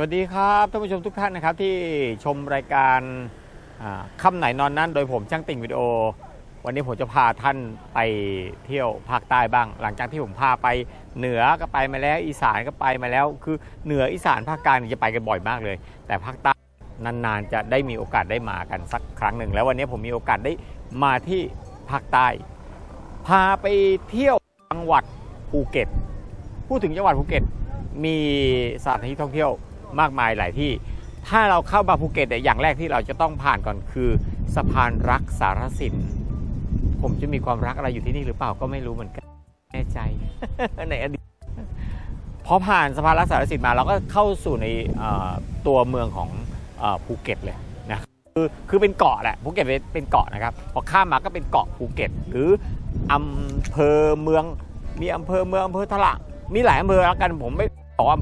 วัสดีครับท่านผู้ชมทุกท่านนะครับที่ชมรายการอ่าค่ำไหนนอนนั้น โดยผมช่างติ่งวิดีโอ วันนี้ผมจะพาท่านไปเที่ยวภาคใต้บ้าง หลังจากที่ผมพาไปเหนือก็ไปมาแล้ว อีสานก็ไปมาแล้ว คือเหนืออีสานภาคกลางจะไปกันบ่อยมากเลย แต่ภาคใต้นานๆจะได้มีโอกาสได้มากันสักครั้งหนึ่งแล้ววันนี้ผมมีโอกาสได้มาที่ภาคใต้พาไปเที่ยวจังหวัดภูเก็ต พูดถึงจังหวัดภูเก็ตมีสถานที่ท่องเที่ยว มากมายหลายที่ ถ้าเราเข้ามาภูเก็ตเนี่ยอย่างแรกที่เราจะต้องผ่านก่อนคือสะพานรักสารสิน ผมจะมีความรักอะไรอยู่ที่นี่หรือเปล่าก็ไม่รู้เหมือนกันแน่ใจในอดีตพอผ่านสะพานรักสารสินมาเราก็เข้าสู่ในตัวเมืองของอภูเก็ตเลยนะคือคือเป็นเกาะแหละภูเก็ตเป็นเกาะนะครับพอข้ามมาก็เป็นเกาะภูเก็ต หรืออำเภอเมืองมีอำเภอเมืองอำเภอทะละมีหลายอำเภอแล้วกันผมไม่บอกว่า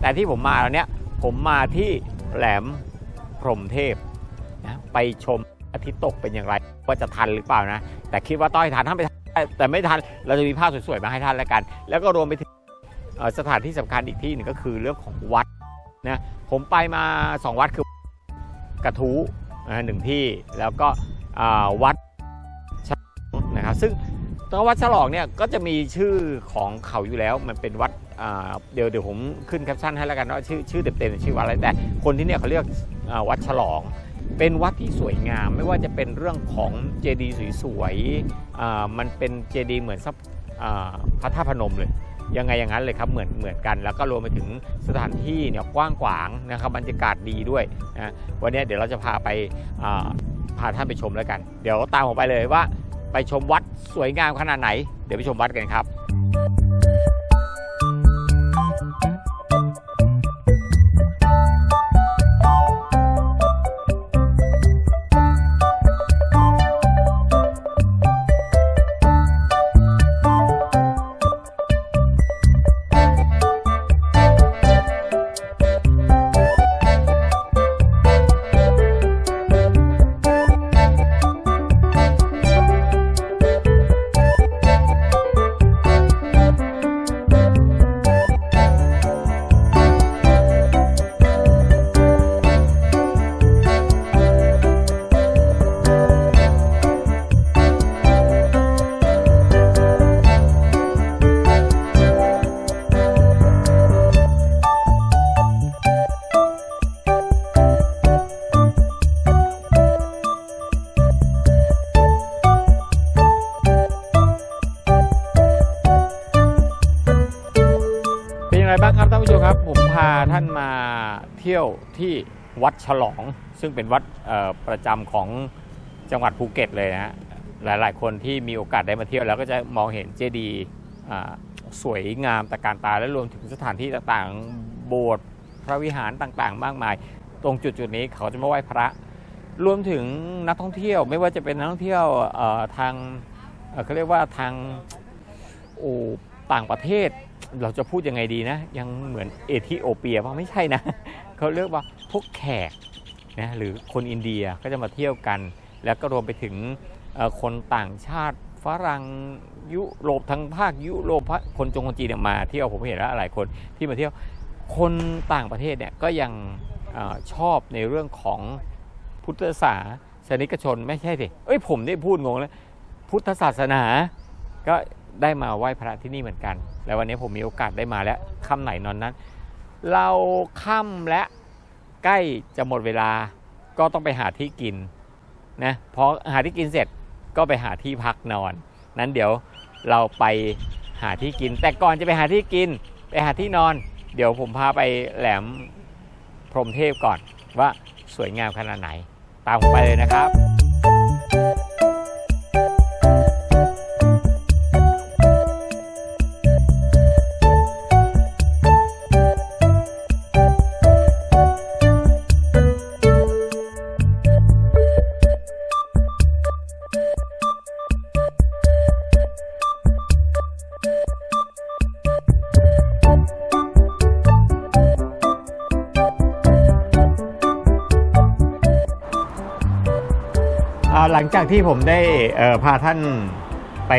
แต่ที่ผมมาแล้วเนี้ย ผมมาที่แหลมพรมเทพนะไปชมอาทิตย์ตกเป็นอย่างไร ว่าจะทันหรือเปล่านะ แต่คิดว่าต้องให้ทันถ้าไม่ทันแต่ไม่ทันเราจะมีภาพสวยๆมาให้ท่านแล้วกัน แล้วก็รวมไปถึงสถานที่สำคัญอีกที่หนึ่งก็คือเรื่องของวัดนะผมไปมาสองวัดคือกระทู้นะหนึ่งที่แล้วก็วัดฉลองนะครับซึ่งตัววัดฉลองเนี่ยก็จะมีชื่อของเขาอยู่แล้วมันเป็นวัด เดี๋ยวเดี๋ยวผมขึ้นแคปชั่นให้แล้วกันว่าชื่อชื่อเต็มๆชื่อวัดอะไรแต่คนที่เนี่ยเขาเรียกวัดฉลอง เป็นวัดที่สวยงาม ไม่ว่าจะเป็นเรื่องของเจดีย์สวยๆมันเป็นเจดีย์เหมือนซับพระธาตุพนมเลยยังไงอย่างนั้นเลยครับเหมือนเหมือนกัน แล้วก็รวมไปถึงสถานที่เนี่ยกว้างขวางนะครับบรรยากาศดีด้วยนะวันนี้เดี๋ยวเราจะพาไปพาท่านไปชมแล้วกัน เดี๋ยวตามผมไปเลยว่า ไปชมวัดสวยงามขนาดไหน เดี๋ยวไปชมวัดกันครับ เป็นยังไงบ้างครับท่านผู้ชมครับผมพาท่านมาเที่ยวที่วัดฉลอง ซึ่งเป็นวัดประจำของจังหวัดภูเก็ตเลยนะฮะหลาย ๆ คนที่มีโอกาสได้มาเที่ยวแล้วก็จะมองเห็นเจดีย์สวยงามตะการตาและรวมถึงสถานที่ต่างๆ โบสถ์พระวิหารต่างๆ มากมาย ตรงจุดจุดๆนี้เขาจะมาไหว้พระ รวมถึงนักท่องเที่ยวไม่ว่าจะเป็นนักท่องเที่ยวทางเขาเรียกว่าทางโอต่างประเทศ เราจะพูดยังไงดีนะ ยังเหมือนเอธิโอเปียป่ะไม่ใช่นะ เขาเรียกว่าพวกแขกนะหรือคนอินเดียก็จะมาเที่ยวกัน แล้วก็รวมไปถึงคนต่างชาติฝรั่งยุโรปทั้งภาคยุโรปคนจงคนจีนมาเที่ยวผมเห็นแล้วหลายคนที่มาเที่ยวคนต่างประเทศเนี่ยก็ยังอชอบในเรื่องของพุทธศาสนิกชนไม่ใช่สิเอ้ยผมได้พูดงงแล้วพุทธศาสนาก็ ได้มาไหว้พระที่นี่เหมือนกัน แล้ววันนี้ผมมีโอกาสได้มาแล้วค่ำไหนนอนนั้น เราค่ำและใกล้จะหมดเวลาก็ต้องไปหาที่กินนะพอหาที่กินเสร็จก็ไปหาที่พักนอน นั้นเดี๋ยวเราไปหาที่กิน แต่ก่อนจะไปหาที่กิน ไปหาที่นอน เดี๋ยวผมพาไปแหลมพรมเทพก่อนว่าสวยงามขนาดไหน ตามผมไปเลยนะครับ หลังจากที่ผมได้พาท่านไป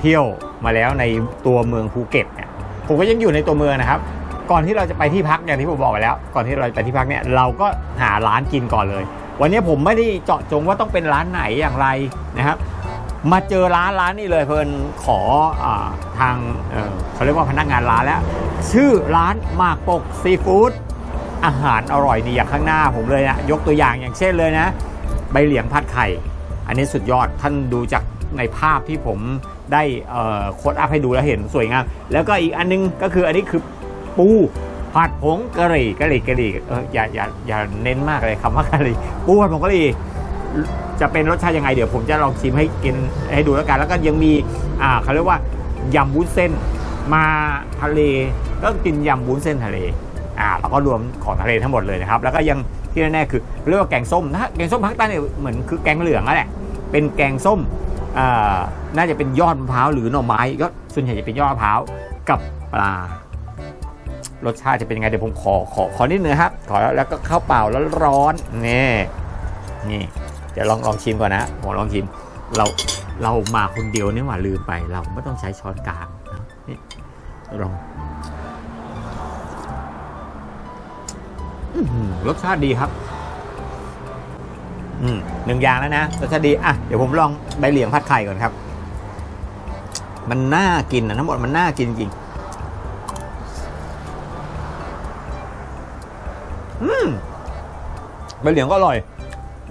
เที่ยวมาแล้วในตัวเมืองภูเก็ตเนี่ยผมก็ยังอยู่ในตัวเมืองนะครับ ก่อนที่เราจะไปที่พักอย่างที่ผมบอกไปแล้ว ก่อนที่เราจะไปที่พักเนี่ยเราก็หาร้านกินก่อนเลย วันนี้ผมไม่ได้เจาะจงว่าต้องเป็นร้านไหนอย่างไรนะครับ มาเจอร้านร้านนี้เลยเพิ่นขออทางเเขาเรียกว่าพนักงานร้านแล้ว ชื่อร้านหมากปกซีฟู้ดอาหารอร่อยดีอย่างข้างหน้าผมเลยนะยกตัวอย่างอย่างเช่นเลยนะใบเหลียงผัด ไข่อันนี้สุดยอดท่านดูจากในภาพที่ผมได้โคดอัพให้ดูแล้วเห็นสวยงาม แล้วก็อีกอันนึงก็คืออันนี้คือปูผัดผงกะหรี่กะหรี่กะหรี่เอออย่าอย่าอย่าเน้นมากเลยคำว่ากะหรี่ปูผัดผงกะหรี่จะเป็นรสชาติยังไงเดี๋ยวผมจะลองชิมให้กินให้ดูแล้วกัน แล้วก็ยังมีอ่าเขาเรียกว่ายำวุ้นเส้น มาทะเลก็กินยำวุ้นเส้นทะเลอ่าแล้วก็รวมของทะเลทั้งหมดเลยนะครับ แล้วก็ยัง ที่แน่ๆคือเรียกว่าแกงส้มนะแกงส้มภาคใต้เนี่ยเหมือนคือแกงเหลืองนั่นแหละเป็นแกงส้มอ่าน่าจะเป็นยอดมะพร้าวหรือหน่อไม้ก็ส่วนใหญ่จะเป็นยอดมะพร้าวกับปลารสชาติจะเป็นยังไงเดี๋ยวผมขอขอขอนิดนึงครับขอแล้วก็ข้าวเปล่าแล้วร้อนนี่นี่เดี๋ยวลองลองชิมก่อนนะผมลองชิมเราเรามาคนเดียวนี่หว่าลืมไป เราไม่ต้องใช้ช้อนกลางนี่ลอง รสชาติดีครับอืมหนึ่งอย่างแล้วนะรสชาติดีอะเดี๋ยวผมลองใบเหลียงผัดไข่ก่อนครับ มันน่ากินนะทั้งหมดมันน่ากินจริงอืมใบเหลียงก็อร่อย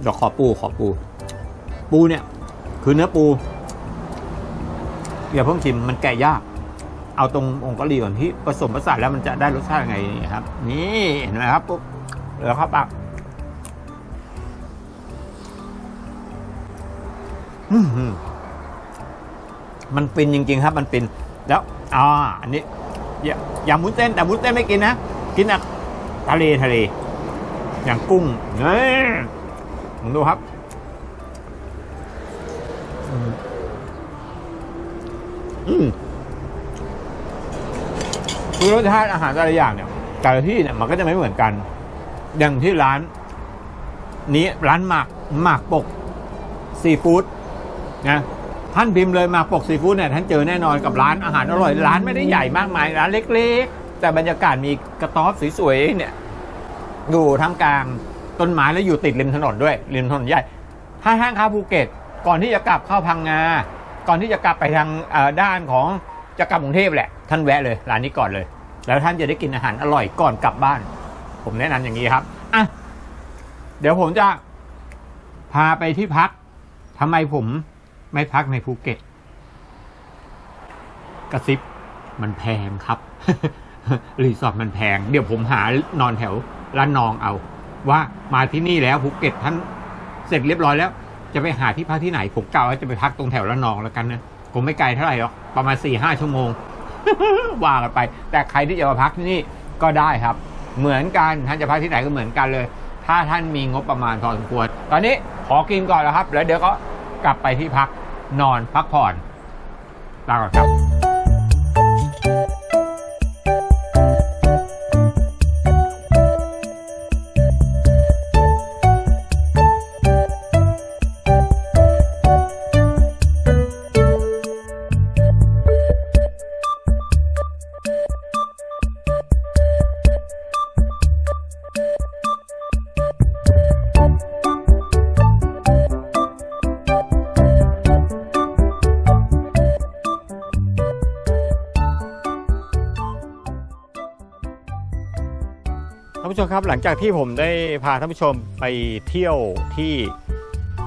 เดี๋ยวขอปูขอปู ปูเนี่ย คือเนื้อปูอย่าเพิ่งชิมมันแกะยาก เอาตรงองค์กะหรี่ก่อนที่ผสมผสานแล้วมันจะได้รสชาติยังไงนี่ครับ นี่เห็นไหมครับปุ๊บ แล้วเข้าปากอื้อหือมันฟินจริง ๆ ครับ มันฟิน แล้วอ่าอันนี้ อย่าอย่ามุ้นเส้นแต่มุ้นเส้นไม่กินนะ กินอะทะเลทะเล อย่างกุ้งเฮ้ยผมดูครับอืมคือรสชาติอาหารแต่ละอย่างเนี่ยแต่ละที่เนี่ยมันก็จะไม่เหมือนกัน อย่างที่ร้าน นี้ร้านหมากหมากปกซีฟู้ดนะท่านพิมพ์เลยหมากปกซีฟู้ดเนี่ยท่านเจอแน่นอนกับร้านอาหารอร่อย ร้านไม่ได้ใหญ่มากมายร้านเล็ก ๆ แต่บรรยากาศมีกระต๊อบสวยๆเนี่ยอยู่ท่ามกลางต้นไม้แล้วอยู่ติดริมถนนด้วยริมถนนใหญ่ถ้าห้างค้าภูเก็ตก่อนที่จะกลับเข้าพังงาก่อนที่จะกลับไปทางด้านของจะกลับกรุงเทพแหละ ท่านแวะเลยร้านนี้ก่อนเลย แล้วท่านจะได้กินอาหารอร่อยก่อนกลับบ้าน ผมแนะนำอย่างนี้ครับอะเดี๋ยวผมจะพาไปที่พักทำไมผมไม่พักในภูเก็ต กระซิบมันแพงครับรีสอร์ทมันแพง เดี๋ยวผมหานอนแถวร้านองเอา ว่ามาที่นี่แล้วภูเก็ตท่านเสร็จเรียบร้อยแล้ว จะไปหาที่พักที่ไหน ผมกล่าวว่าจะไปพักตรงแถวระนองแล้วกันนะผมไม่ไกลเท่าไหร่หรอกประมาณ4ี่ห้าชั่วโมงว่ากันไป แต่ใครที่จะมาพักที่นี่ก็ได้ครับ เหมือนกันท่านจะพักที่ไหนก็เหมือนกันเลย ถ้าท่านมีงบประมาณพอสมควร ตอนนี้ขอกินก่อนแล้วครับ แล้วเดี๋ยวก็กลับไปที่พักนอนพักผ่อนลาก่อนครับ ผู้ชมครับหลังจากที่ผมได้พาท่านผู้ชมไปเที่ยวที่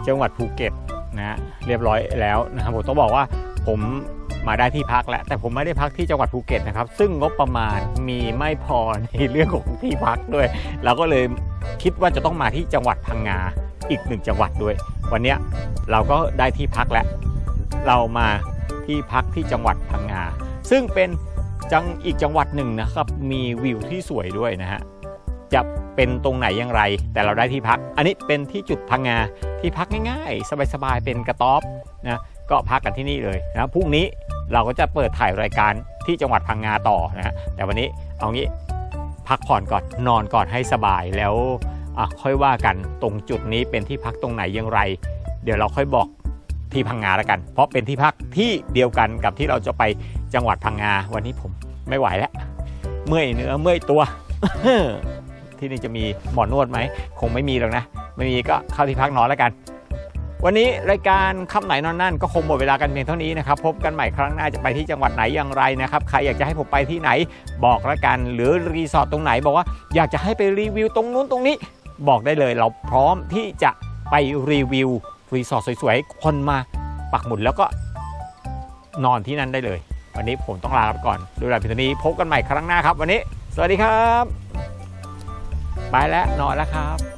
จังหวัดภูเก็ตนะฮะเรียบร้อยแล้วนะครับผมต้องบอกว่าผมมาได้ที่พักแล้วแต่ผมไม่ได้พักที่จังหวัดภูเก็ตนะครับ ซึ่งงบประมาณมีไม่พอในเรื่องของที่พักด้วย เราก็เลยคิดว่าจะต้องมาที่จังหวัดพังงาอีกหนึ่งจังหวัดด้วย วันนี้เราก็ได้ที่พักแล้ว เรามาที่พักที่จังหวัดพังงาซึ่งเป็นจังอีกจังหวัดหนึ่งนะครับ มีวิวที่สวยด้วยนะฮะ จะเป็นตรงไหนอย่างไร แต่เราได้ที่พัก อันนี้เป็นที่จุดพังงาที่พักง่ายๆ สบายๆ เป็นกระต๊อบนะก็พักกันที่นี่เลยนะพรุ่งนี้เราก็จะเปิดถ่ายรายการที่จังหวัดพังงาต่อนะแต่วันนี้เอางี้พักผ่อนก่อนนอนก่อนให้สบายแล้วอะค่อยว่ากันตรงจุดนี้เป็นที่พักตรงไหนอย่างไร เดี๋ยวเราค่อยบอกที่พังงาแล้วกัน เพราะเป็นที่พักที่เดียวกันกับที่เราจะไปจังหวัดพังงาวันนี้ผมไม่ไหวแล้ว เมื่อยเนื้อเมื่อยตัว ที่นี่จะมีหมอนวดไหม คงไม่มีหรอกนะ ไม่มีก็เข้าที่พักนอนแล้วกัน วันนี้รายการค่ำไหนนอนนั่นก็คงหมดเวลากันเพียงเท่านี้นะครับ พบกันใหม่ครั้งหน้าจะไปที่จังหวัดไหนอย่างไรนะครับ ใครอยากจะให้ผมไปที่ไหนบอกละกัน หรือรีสอร์ทตรงไหนบอกว่าอยากจะให้ไปรีวิวตรงนู้นตรงนี้ บอกได้เลยเราพร้อมที่จะไปรีวิวรีสอร์ทสวยๆให้คนมาปักหมุดแล้วก็นอนที่นั่นได้เลย วันนี้ผมต้องลาไปก่อน ดูแลพิธีนี้พบกันใหม่ครั้งหน้าครับ วันนี้ สวัสดีครับ ไปแล้วนอนแล้วครับ